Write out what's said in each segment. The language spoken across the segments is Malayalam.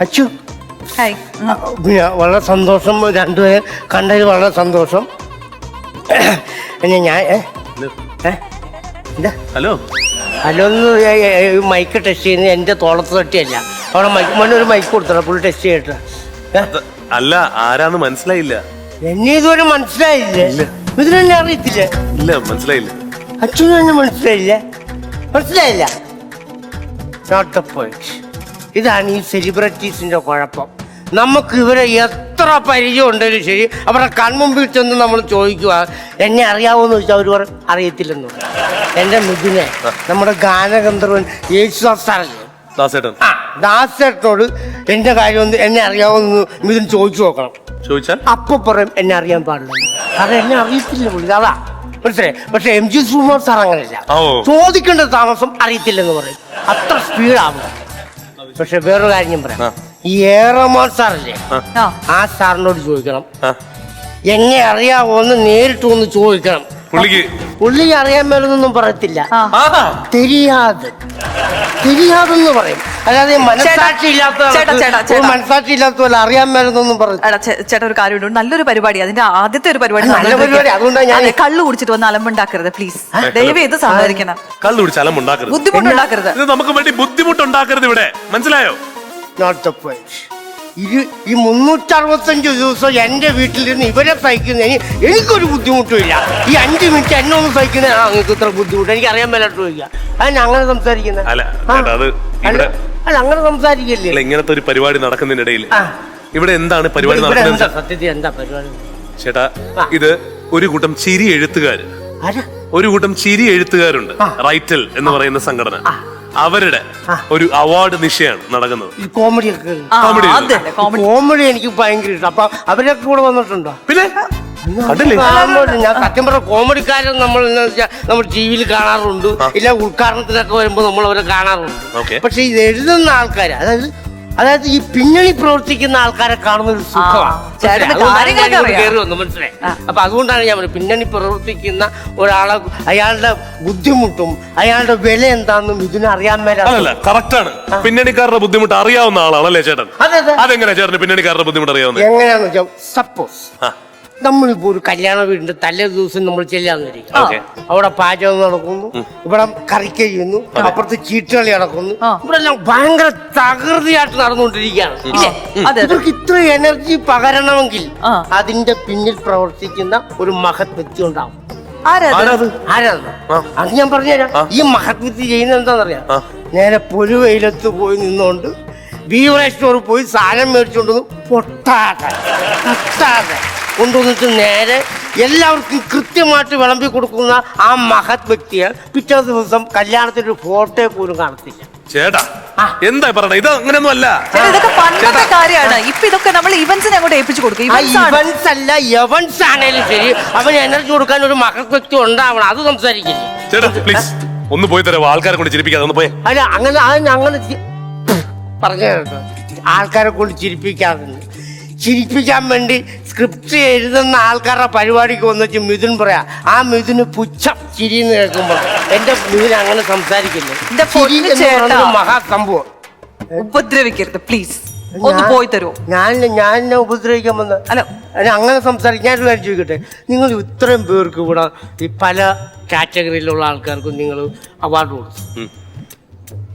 അച്ചു. ഹായ്. വളരെ സന്തോഷം രണ്ടുപേരെ കണ്ടതിൽ വളരെ സന്തോഷം. പിന്നെ ഞാൻ ഹലോ. ഹലോ. അല്ലൊന്ന് മൈക്ക് ടെസ്റ്റ് ചെയ്യുന്നത് എന്റെ തോളത്ത് തട്ടിയല്ല. അവിടെ മൈക്ക് മോനെ ഒരു മൈക്ക് കൊടുത്തോ ഫുൾ ടെസ്റ്റ് ചെയ്തിട്ട്. അല്ല ആരാന്ന് മനസ്സിലായില്ല. എന്നെ ഇതുവരെ മനസ്സിലായില്ലേ. ഇതിനെന്നെ അറിയത്തില്ലേ. ഇല്ല മനസ്സിലായില്ല. അച്ഛനും മനസ്സിലായില്ലേ. മനസ്സിലായില്ല. നോട്ട് ദ പോയിന്റ് ഇതാണ് ഈ സെലിബ്രിറ്റീസിന്റെ കുഴപ്പം. നമുക്ക് ഇവരെ എത്ര പരിചയം ഉണ്ടെങ്കിലും ശരി അവരുടെ കൺമുമ്പിൽ ചെന്ന് നമ്മൾ ചോദിക്കുക എന്നെ അറിയാവോന്ന് ചോദിച്ചാൽ അവർ പറയും അറിയത്തില്ലെന്ന് എന്റെ മിഥുനെ നമ്മുടെ ഗാനഗന്ധർവൻ യേശുദാസ് സാറല്ലേ? ദാസേട്ടൻ. ആ ദാസേട്ടനോട് എന്റെ കാര്യം ഒന്ന് എന്നെ അറിയാവോന്ന് മിഥുൻ ചോദിച്ചു നോക്കണം. ചോദിച്ചാൽ? അപ്പൊ പറയും എന്നെ അറിയാൻ പാടില്ല. അത് എന്നെ അറിയത്തില്ല പുള്ളി അതാ മനസ്സിലായി? പക്ഷെ എം ജി സുമാർ സാർ അങ്ങനെയല്ല ചോദിക്കേണ്ട താമസം അറിയത്തില്ലെന്ന് പറയും. അത്ര സ്പീഡാവും പക്ഷെ വേറൊരു കാര്യം ഞാൻ പറയാം. ഈ ഏറമോൻ സാറല്ലേ? ആ. ആ. സാറിനോട് ചോദിക്കണം. എന്നെ അറിയാവോ എന്ന് നേരിട്ട് ഒന്ന് ചോദിക്കണം. പുള്ളിക്ക് പുള്ളി അറിയാൻ മേലൊന്നും പറയത്തില്ല. തെരിയാതെ. തെരിയാതെന്ന് പറയും. അല്ലാതെ മനസ്സാക്ഷി ഇല്ലാത്ത. മനസാക്ഷി ഇല്ലാത്ത പോലെ അറിയാൻ മേലെന്നൊന്നും പറയും ചേട്ടാ ഒരു കാര്യമുണ്ട് നല്ലൊരു പരിപാടി. അതിന്റെ ആദ്യത്തെ ഒരു പരിപാടി നല്ല. പരിപാടി, അതുകൊണ്ടാണ് ഞാൻ- കള്ളു കുടിച്ചിട്ട് വന്ന് അലമ്പുണ്ടാക്കരുത് പ്ലീസ് ദയവ് ഇത് സഹകരിക്കണം കള്ളു കുടിച്ച് അലമ്പുണ്ടാക്കരുത്. ബുദ്ധിമുട്ടുണ്ടാക്കരുത്. ഇത് നമുക്ക് വേണ്ടി ബുദ്ധിമുട്ടുണ്ടാക്കരുത് ഇവിടെ. മനസ്സിലായോ? നോട്ട് ദ പോയിന്റ് ഈ മുന്നൂറ്ററുപത്തഞ്ച് ദിവസം എന്റെ വീട്ടിലിരുന്ന് ഇവരെ സഹിക്കുന്നതിന് എനിക്കൊരു ബുദ്ധിമുട്ടുമില്ല. ഈ അഞ്ച് മിനിറ്റ് എന്നെ ഒന്ന് സഹിക്കുന്ന ആ നിങ്ങൾക്ക് ഇത്ര ബുദ്ധിമുട്ട്. എനിക്ക് അറിയാൻ മേലോട്ട് ചോദിക്കുക. അതിന് അങ്ങനെ സംസാരിക്കുന്നത് അല്ല, ചേട്ടാ, അത് അല്ല ഇവിടെ- അല്ല, അങ്ങനെ സംസാരിക്കല്ലേ? അല്ല ഇങ്ങനത്തെ ഒരു പരിപാടി നടക്കുന്നതിനിടയിൽ ഇവിടെ എന്താണ് പരിപാടി ഇവിടെ എന്താ നടക്കുന്നത് സത്യത്തിൽ എന്താ പരിപാടി? ചേട്ടാ ഇത് ഒരു കൂട്ടം ചിരി എഴുത്തുകാർ ആരാ? ഒരു കൂട്ടം ചിരി എഴുത്തുകാരുണ്ട് റൈറ്റൽ എന്ന് പറയുന്ന സംഘടന. അവരുടെ ഒരു അവാർഡ് നിശയാണ് നടക്കുന്നത്. ഈ കോമഡി ഒക്കെ കോമഡി അതെ കോമഡി കോമഡി എനിക്ക് ഭയങ്കര ഇഷ്ടം. അപ്പൊ അവരൊക്കെ കൂടെ വന്നിട്ടുണ്ടോ? പിന്നെ? കണ്ടില്ലേ? കാണുമ്പോൾ ഞാൻ സത്യം പറഞ്ഞ കോമഡിക്കാരൻ നമ്മൾ എന്ന് വെച്ചാൽ നമ്മൾ ടി വിയിൽ കാണാറുണ്ട്. ഇല്ല ഉദ്ഘാടനത്തിനൊക്കെ വരുമ്പോൾ നമ്മൾ അവരെ കാണാറുണ്ട്. ഓക്കേ. പക്ഷെ ഇത് എഴുതുന്ന ആൾക്കാർ അതായത് അതായത് ഈ പിന്നണി പ്രവർത്തിക്കുന്ന ആൾക്കാരെ കാണുന്ന ഒരു സുഖമാണ് മനസ്സിലായോ? കയറി അപ്പൊ അതുകൊണ്ടാണ് ഞാൻ പറയുന്നത് പിന്നണി പ്രവർത്തിക്കുന്ന ഒരാളെ അയാളുടെ ബുദ്ധിമുട്ടും അയാളുടെ വില എന്താണെന്നും ഇതിനെ അറിയാൻ മേലാണ് പിന്നണിക്കാരുടെ ബുദ്ധിമുട്ട് അറിയാവുന്ന ആളാണല്ലേ ചേട്ടൻ? അതെ അതെ. അതെങ്ങനെ ചേട്ടന് പിന്നണിക്കാരുടെ ബുദ്ധിമുട്ട് അറിയാവുന്നത്? എങ്ങനെയാന്ന് വെച്ചാൽ സപ്പോസ്. നമ്മളിപ്പോ ഒരു കല്യാണ വീടിന്റെ തലേ ദിവസം നമ്മൾ ചെല്ലാന്നിരിക്കും ഓക്കേ. അവിടെ പാചകം നടക്കുന്നു. ഇവിടെ കറിക്ക ചെയ്യുന്നു അപ്പുറത്ത് ചീട്ടുകളി നടക്കുന്നു. ഇവിടെ എല്ലാം ഭയങ്കര തകൃതിയായിട്ട് നടന്നുകൊണ്ടിരിക്കുകയാണ്. ഇവർക്ക് ഇത്ര എനർജി പകരണമെങ്കിൽ അതിന്റെ പിന്നിൽ പ്രവർത്തിക്കുന്ന ഒരു മഹത് വ്യക്തി ഉണ്ടാവും. ആരാ അത്? ഞാൻ പറഞ്ഞുതരാം ഈ മഹത് വ്യക്തി ചെയ്യുന്നത് എന്താണെന്നറിയാം? നേരെ പൊരുവെയിലത്ത് പോയി നിന്നുകൊണ്ട് ബീവറേജ് സ്റ്റോറിൽ പോയി സാധനം മേടിച്ചുകൊണ്ട് പൊട്ടാതെ പൊട്ടാതെ. കൊണ്ടുവന്നിട്ട് നേരെ എല്ലാവർക്കും കൃത്യമായിട്ട് വിളമ്പി കൊടുക്കുന്ന ആ മഹത് വ്യക്തിയെ പിറ്റേ ദിവസം കല്യാണത്തിന്റെ ഒരു ഫോട്ടോ പോലും കാണത്തില്ല. ചേട്ടാ എന്താ പറയണ? ഇത് അങ്ങനെയൊന്നും അല്ല. ഇതൊക്കെ പണ്ടത്തെ കാര്യമാണ്. ഇപ്പൊ ഇതൊക്കെ നമ്മൾ ഇവന്റ്സിനെ അങ്ങോട്ട് ഏൽപ്പിച്ചു കൊടുക്കും. ഇവന്റ്സ് അല്ല യവൻസ് ആണെങ്കിലും ശരി. അവന് എനർജി കൊടുക്കാൻ ഒരു മഹത് വ്യക്തി ഉണ്ടാവണം. അത് സംസാരിക്കില്ല. ചേട്ടാ പ്ലീസ് ഒന്ന് പോയി തരാം ആൾക്കാരെ കൊണ്ട് ചിരിപ്പിക്കാതെ ഒന്ന് പോയി. അല്ല അങ്ങനെ അങ്ങനെ പറഞ്ഞു ആൾക്കാരെ കൊണ്ട് ചിരിപ്പിക്കാതെ ചിരിപ്പിക്കാൻ വേണ്ടി സ്ക്രിപ്റ്റ് എഴുതുന്ന ആൾക്കാരുടെ പരിപാടിക്ക് വന്നിട്ട് മിഥുൻ പറയാ ആ മിഥുന് പുച്ഛം ചിരി എന്ന് കേൾക്കുമ്പോൾ എന്റെ മിഥുൻ അങ്ങനെ സംസാരിക്കില്ല എന്റെ ചിരി പൊന്നു പറയുന്നത് മഹാസംഭവം. ഉപദ്രവിക്കരുത് പ്ലീസ് ഒന്ന് ഞാൻ- പോയി തരുമോ ഞാൻ ഞാൻ എന്നെ ഉപദ്രവിക്കാൻ വന്ന അല്ല. അങ്ങനെ സംസാരിക്കും. ഞാനൊരു കാര്യം ചോദിക്കട്ടെ? നിങ്ങൾ ഇത്രയും പേർക്ക് ഇവിടെ ഈ പല കാറ്റഗറിയിലുള്ള ആൾക്കാർക്കും നിങ്ങൾ അവാർഡ് കൊടുത്തു. ഉം.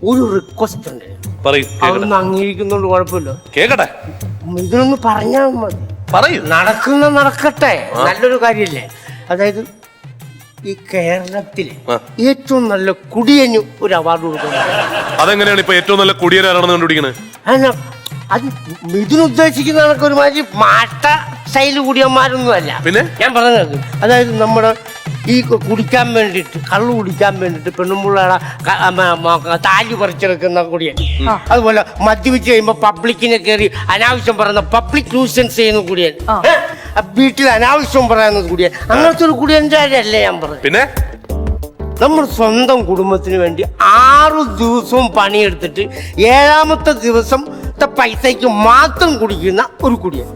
ഒരു റിക്വസ്റ്റ് ഉണ്ട്. പറയൂ കേക്കട്ടെ. അതൊന്നും കുഴപ്പമില്ല. കേക്കട്ടെ. ഇതിനൊന്ന് പറഞ്ഞാൽ മതി പറയൂ. നടക്കുന്ന നടക്കട്ടെ. നല്ലൊരു കാര്യല്ലേ? അതായത് ഈ കേരളത്തിലെ ആ. ഏറ്റവും നല്ല കുടിയന് ഒരു അവാർഡ് കൊടുക്കുന്നത് അതെങ്ങനെയാണ് ഇപ്പൊ ഏറ്റവും നല്ല കുടിയനാണെന്ന് കണ്ടുപിടിക്കുന്നത് അത് മിഥുൻ ഉദ്ദേശിക്കുന്ന കണക്ക് ഒരുമാതിരി മാട്ട ശൈലി കുടിയന്മാരൊന്നും അല്ല പിന്നെ? ഞാൻ പറഞ്ഞത് അതായത് നമ്മുടെ ഈ കുടിക്കാൻ വേണ്ടിട്ട് കള്ളു കുടിക്കാൻ വേണ്ടിട്ട് പെണ്ണുമ്പിള്ളയുടെ താലി പറിച്ചെടുക്കുന്ന കുടിയൻ അതുപോലെ മദ്യപിച്ച് കഴിയുമ്പോൾ പബ്ലിക്കിനെ കയറി അനാവശ്യം പറയുന്ന പബ്ലിക് ന്യൂസൻസ് ചെയ്യുന്ന കുടിയൻ ആ. വീട്ടിൽ അനാവശ്യം പറയുന്ന കുടിയൻ അങ്ങനത്തെ ഒരു കുടിയന്റെ കാര്യമല്ലേ ഞാൻ പറഞ്ഞു. പിന്നെ? നമ്മൾ സ്വന്തം കുടുംബത്തിന് വേണ്ടി ആറു ദിവസവും പണിയെടുത്തിട്ട് ഏഴാമത്തെ ദിവസം പൈസയ്ക്ക് മാത്രം കുടിക്കുന്ന ഒരു കുടിയൻ.